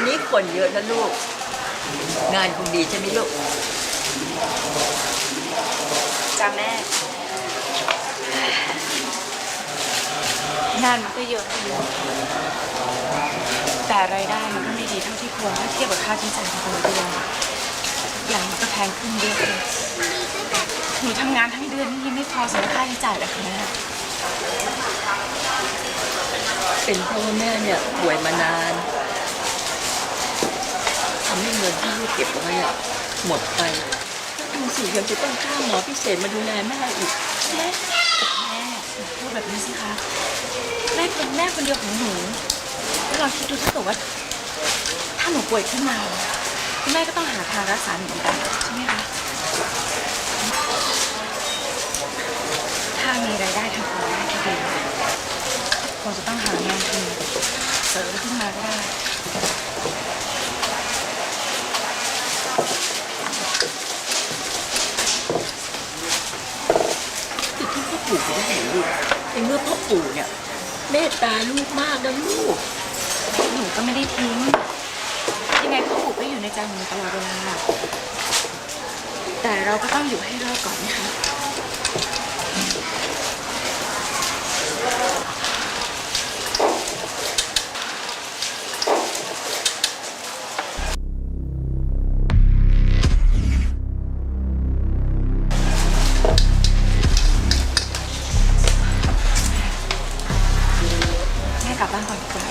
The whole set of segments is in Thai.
วันนี้คนเยอะนะลูก งานคงดีใช่ไหมลูกจ้าแม่ งานมันก็เยอะอยู่แต่รายได้มันก็ไม่ดีเท่าที่ควรถ้าเทียบกับค่าใช้จ่ายของคนเดือนอย่างมันก็แพงขึ้นเยอะเลยหนูทำงานทั้งเดือนนี่ยังไม่พอสำหรับค่าใช้จ่ายเลยค่ะแม่เป็นเพราะว่าแม่เนี่ยป่วยมานาน ทำให้เงินที่ลูกเก็บไว้อะหมดไปดูสิยังจะต้องจ้างหมอพิเศษมาดูแลแม่อีกแม่แม่อย่าพูดแบบนี้สิคะแม่เป็นแม่คนเดียวของหนูแล้วเราคิดดูถ้าเกิดว่า ถ้าหนูป่วยขึ้นมาแม่ก็ต้องหาทางรักษาหนูเหมือนกันใช่ไหมคะถ้ามีรายได้ทางรายได้ที่ดีคงจะต้องหางานทำเสริมขึ้นมาก็ได้ ติดที่พ่อ ปู่ก็ได้เห็นลูกในเมื่อพ่อปู่เนี่ยเมตตาลูกมากนะลูก หนูก็ไม่ได้ทิ้ง ยังไงพ่อปู่ก็อยู่ในใจหนูตลอดเวลาแต่เราก็ต้องอยู่ให้รอดก่อนนะคะ กลับบ้านก่อนดีกว่า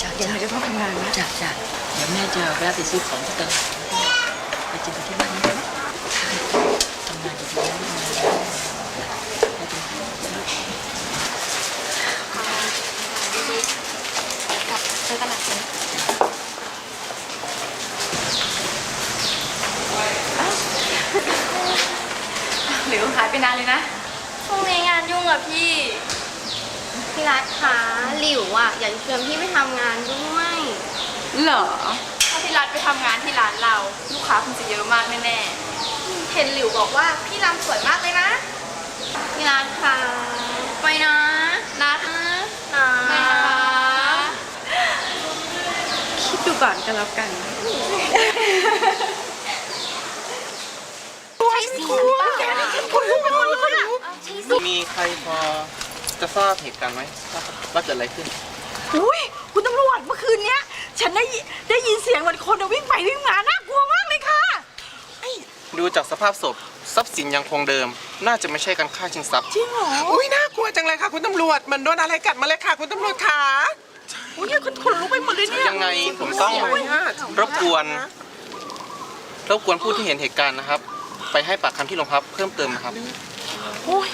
จ้าเดี๋ยวหนูจะต้องทำงานนะจ้าจ้าเดี๋ยวแม่จะแวะไปซื้อของที่ตลาดไปเจอกันที่บ้านนะทำงานดีๆนะลูกนะไปเป็นเจอกันหลังนะหลิวหายไปนานเลยนะ ช่วงนี้งานยุ่งอะพี่ พี่รัฐคะหลิวอะอยากจะชวนพี่ไปทำงานด้วยเหรอ ถ้าพี่รัฐไปทำงานที่ร้านเรา ลูกค้าคงจะเยอะมากแน่ๆเห็นหลิวบอกว่าพี่รำสวยมากเลยนะ พี่รัฐคะไปนะรัฐนะไปนะคะคิดดูก่อนกันแล้วกัน ใช่สิคุณคุณคุณคุณอะใช่สิมีใครพอ จะทราบเหตุการณ์ไหมว่าว่าเกิดอะไรขึ้น อุ้ยคุณตำรวจเมื่อคืนเนี้ย ฉันได้ยิได้ยินเสียงเหมือนคนอะวิ่งไปวิ่งมาน่ากลัวมากเลยค่ะดูจากสภาพศพทรัพย์สินยังคงเดิม น่าจะไม่ใช่การฆ่าชิงทรัพย์ จริงเหรออุ้ยน่ากลัวจังเลยค่ะ คุณตำรวจมันโดนอะไรกัดมาเลยค่ะ คุณตำรวจค่ะอุ้ยเนี่ยคนขนลุกไปหมดเลยเนี่ยยังไงผมต้องรบกวนรบกวนผู้ที่เห็นเหตุการณ์นะครับ ไปให้ปากคำที่โรงพักเพิ่มเติมนะครับ โอ้ย